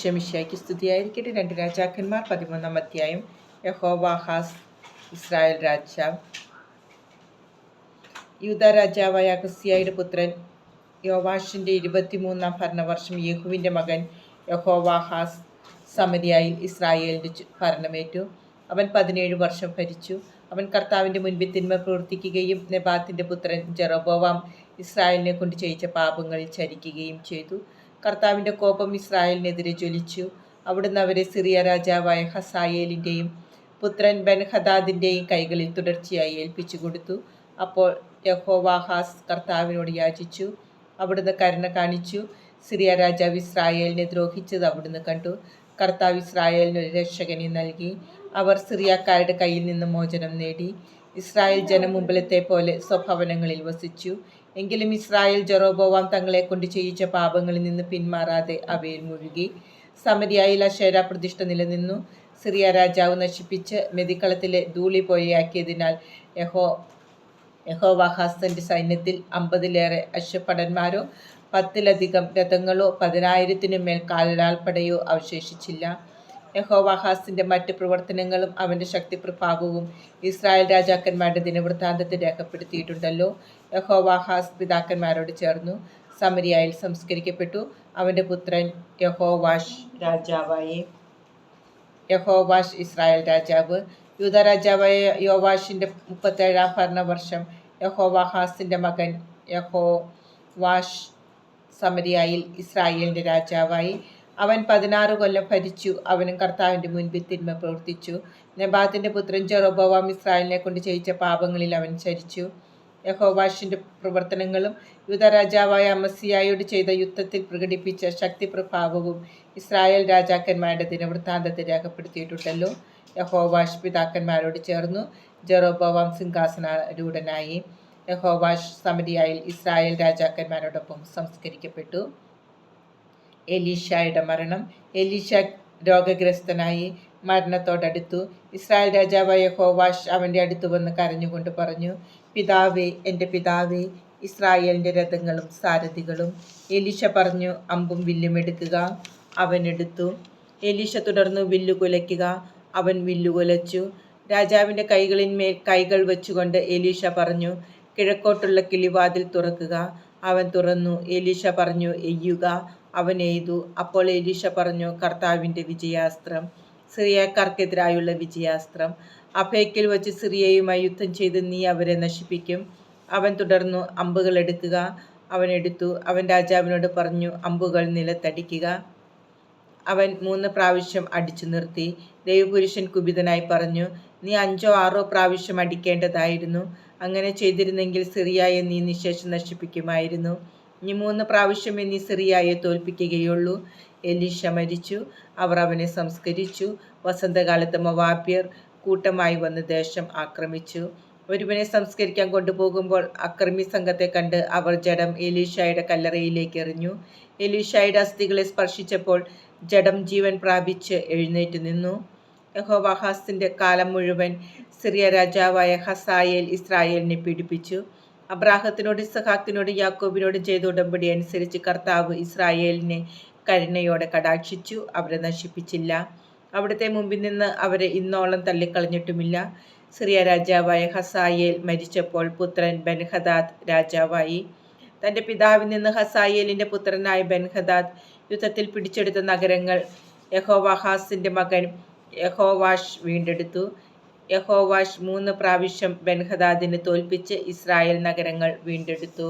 ഷമിഷയ്ക്ക് സ്തുതിയായിരിക്കട്ടെ. രണ്ട് രാജാക്കന്മാർ പതിമൂന്നാം അധ്യായം. യഹോവാഹാസ് ഇസ്രായേൽ രാജാവ് യൂത രാജാവായ അഗസ്യായുടെ പുത്രൻ യോവാഷിന്റെ ഇരുപത്തിമൂന്നാം ഭരണവർഷം യേഹുവിന്റെ മകൻ യഹോവാഹാസ് സമരിയായി ഇസ്രായേലിന്റെ ഭരണമേറ്റു. അവൻ പതിനേഴ് വർഷം ഭരിച്ചു. അവൻ കർത്താവിന്റെ മുൻപിൽ തിന്മ പ്രവർത്തിക്കുകയും നെബാത്തിന്റെ പുത്രൻ ജെറോബോവാം ഇസ്രായേലിനെ കൊണ്ട് ചെയ്യിച്ച പാപങ്ങളിൽ ചരിക്കുകയും ചെയ്തു. കർത്താവിന്റെ കോപം ഇസ്രായേലിനെതിരെ ജ്വലിച്ചു. അവിടുന്ന് അവരെ സിറിയ രാജാവായ ഹസായേലിന്റെയും പുത്രൻ ബെൻഹദാദിന്റെയും കൈകളിൽ തുടർച്ചയായി ഏൽപ്പിച്ചു കൊടുത്തു. അപ്പോൾ യഹോവാഹാസ് കർത്താവിനോട് യാചിച്ചു. അവിടുന്ന് കരുണ കാണിച്ചു. സിറിയ രാജാവ് ഇസ്രായേലിനെ ദ്രോഹിച്ചത് അവിടുന്ന് കണ്ടു. കർത്താവ് ഇസ്രായേലിന് ഒരു രക്ഷകനെ നൽകി. അവർ സിറിയക്കാരുടെ കയ്യിൽ നിന്ന് മോചനം നേടി. ഇസ്രായേൽ ജനം മുമ്പിലത്തെ പോലെ സ്വഭവനങ്ങളിൽ വസിച്ചു. എങ്കിലും ഇസ്രായേൽ ജെറോബോവാം തങ്ങളെ കൊണ്ട് ചെയ്യിച്ച പാപങ്ങളിൽ നിന്ന് പിന്മാറാതെ അവയിൽ മുഴുകി. സമരിയായിൽ അശേര പ്രതിഷ്ഠ നിലനിന്നു. സിറിയ രാജാവ് നശിപ്പിച്ച് മെതിക്കളത്തിലെ ധൂളി പോലെയാക്കിയതിനാൽ യഹോ യഹോവാഹാസന്റെ സൈന്യത്തിൽ അമ്പതിലേറെ അശ്വഭടന്മാരോ പത്തിലധികം രഥങ്ങളോ പതിനായിരത്തിനു മേൽ കാലാൾപ്പടയോ അവശേഷിച്ചില്ല. യഹോവാഹാസിന്റെ മറ്റ് പ്രവർത്തനങ്ങളും അവന്റെ ശക്തി പ്രഭാവവും ഇസ്രായേൽ രാജാക്കന്മാരുടെ ദിനവൃത്താന്തത്തിൽ രേഖപ്പെടുത്തിയിട്ടുണ്ടല്ലോ. യഹോവാഹാസ് പിതാക്കന്മാരോട് ചേർന്നു സമരിയായിൽ സംസ്കരിക്കപ്പെട്ടു. അവന്റെ പുത്രൻ യഹോവാഷ് രാജാവായി. യഹോവാഷ് ഇസ്രായേൽ രാജാവ്. യൂത രാജാവായ യോവാഷിന്റെ മുപ്പത്തേഴാം ഭരണവർഷം യഹോവാഹാസിന്റെ മകൻ യഹോവാഷ് സമരിയായിൽ ഇസ്രായേലിന്റെ രാജാവായി. അവൻ പതിനാറ് കൊല്ലം ഭരിച്ചു. അവനും കർത്താവിന്റെ മുൻപിൽ തിന്മ പ്രവർത്തിച്ചു. നെബാത്തിന്റെ പുത്രൻ ജെറോബോവാം ഇസ്രായേലിനെ കൊണ്ട് ചെയ്യിച്ച പാപങ്ങളിൽ അവൻ ചരിച്ചു യഹോവാഷിന്റെ പ്രവർത്തനങ്ങളും യുദ്ധരാജാവായ രാജാവായ അമസിയായോട് ചെയ്ത യുദ്ധത്തിൽ പ്രകടിപ്പിച്ച ശക്തി പ്രഭാവവും ഇസ്രായേൽ രാജാക്കന്മാരുടെ ദിനവൃത്താന്തത്തിൽ രേഖപ്പെടുത്തിയിട്ടുണ്ടല്ലോ. യഹോവാഷ് പിതാക്കന്മാരോട് ചേർന്നു. ജെറോബോവാം സിംഹാസനാരൂഢനായി. യഹോവാഷ് സമരിയായിൽ ഇസ്രായേൽ രാജാക്കന്മാരോടൊപ്പം സംസ്കരിക്കപ്പെട്ടു. എലീഷയുടെ മരണം. എലീഷ രോഗഗ്രസ്തനായി മരണത്തോടടുത്തു. ഇസ്രായേൽ രാജാവായ ഹോവാഷ് അവന്റെ അടുത്ത് വന്ന് കരഞ്ഞുകൊണ്ട് പറഞ്ഞു പിതാവേ എന്റെ പിതാവേ ഇസ്രായേലിന്റെ രഥങ്ങളും സാരഥികളും. എലീഷ പറഞ്ഞു അമ്പും വില്ലും എടുക്കുക. അവൻ എടുത്തു. എലീഷ തുടർന്നു വില്ലു കുലയ്ക്കുക. അവൻ വില്ലു കുലച്ചു. രാജാവിന്റെ കൈകളിന്മേൽ കൈകൾ വെച്ചുകൊണ്ട് എലീഷ പറഞ്ഞു കിഴക്കോട്ടുള്ള കിളിവാതിൽ തുറക്കുക. അവൻ തുറന്നു. എലീഷ പറഞ്ഞു എയ്യുക. അവൻ എയ്തു അപ്പോൾ എലീഷ പറഞ്ഞു കർത്താവിന്റെ വിജയാസ്ത്രം സിറിയക്കാർക്കെതിരായുള്ള വിജയാസ്ത്രം. അഭയക്കിൽ വച്ച് സിറിയയുമായി യുദ്ധം ചെയ്ത് നീ അവരെ നശിപ്പിക്കും. അവൻ തുടർന്നു അമ്പുകൾ എടുക്കുക. അവൻ എടുത്തു. അവൻ രാജാവിനോട് പറഞ്ഞു അമ്പുകൾ നിലത്തടിക്കുക. അവൻ മൂന്ന് പ്രാവശ്യം അടിച്ചു നിർത്തി. ദൈവപുരുഷൻ കുപിതനായി പറഞ്ഞു നീ അഞ്ചോ ആറോ പ്രാവശ്യം അടിക്കേണ്ടതായിരുന്നു. അങ്ങനെ ചെയ്തിരുന്നെങ്കിൽ സിറിയായെ നീ നിശേഷം നശിപ്പിക്കുമായിരുന്നു. നീ മൂന്ന് പ്രാവശ്യമേ നീ സിറിയായെ തോൽപ്പിക്കുകയുള്ളൂ. എലീഷ മരിച്ചു. അവർ അവനെ സംസ്കരിച്ചു. വസന്തകാലത്ത് മവാപ്യർ കൂട്ടമായി വന്ന് ദേശം ആക്രമിച്ചു. ഒരുവനെ സംസ്കരിക്കാൻ കൊണ്ടുപോകുമ്പോൾ അക്രമി സംഘത്തെ കണ്ട് അവർ ജഡം എലീഷായുടെ കല്ലറയിലേക്ക് എറിഞ്ഞു. എലീഷായുടെ അസ്ഥികളെ സ്പർശിച്ചപ്പോൾ ജഡം ജീവൻ പ്രാപിച്ച് എഴുന്നേറ്റ് നിന്നു. യഹോവാഹാസിന്റെ കാലം മുഴുവൻ സിറിയ രാജാവായ ഹസായേൽ ഇസ്രായേലിനെ പീഡിപ്പിച്ചു. അബ്രാഹത്തിനോട് ഇസഹാക്കിനോട് യാക്കോബിനോട് ചെയ്ത ഉടമ്പടി അനുസരിച്ച് കർത്താവ് ഇസ്രായേലിനെ കരുണയോടെ കടാക്ഷിച്ചു. അവരെ നശിപ്പിച്ചില്ല. അവിടുത്തെ മുമ്പിൽ നിന്ന് അവരെ ഇന്നോളം തള്ളിക്കളഞ്ഞിട്ടുമില്ല. സിറിയ രാജാവായ ഹസായേൽ മരിച്ചപ്പോൾ പുത്രൻ ബൻഹദാദ് രാജാവായി. തന്റെ പിതാവിൽ നിന്ന് ഹസായേലിന്റെ പുത്രനായ ബൻഹദാദ് യുദ്ധത്തിൽ പിടിച്ചെടുത്ത നഗരങ്ങൾ യഹോവാഹാസിന്റെ മകൻ യഹോവാഷ് വീണ്ടെടുത്തു. യഹോവാഷ് മൂന്ന് പ്രാവശ്യം ബെൻഹദാദിനെ തോൽപ്പിച്ച് ഇസ്രായേൽ നഗരങ്ങൾ വീണ്ടെടുത്തു.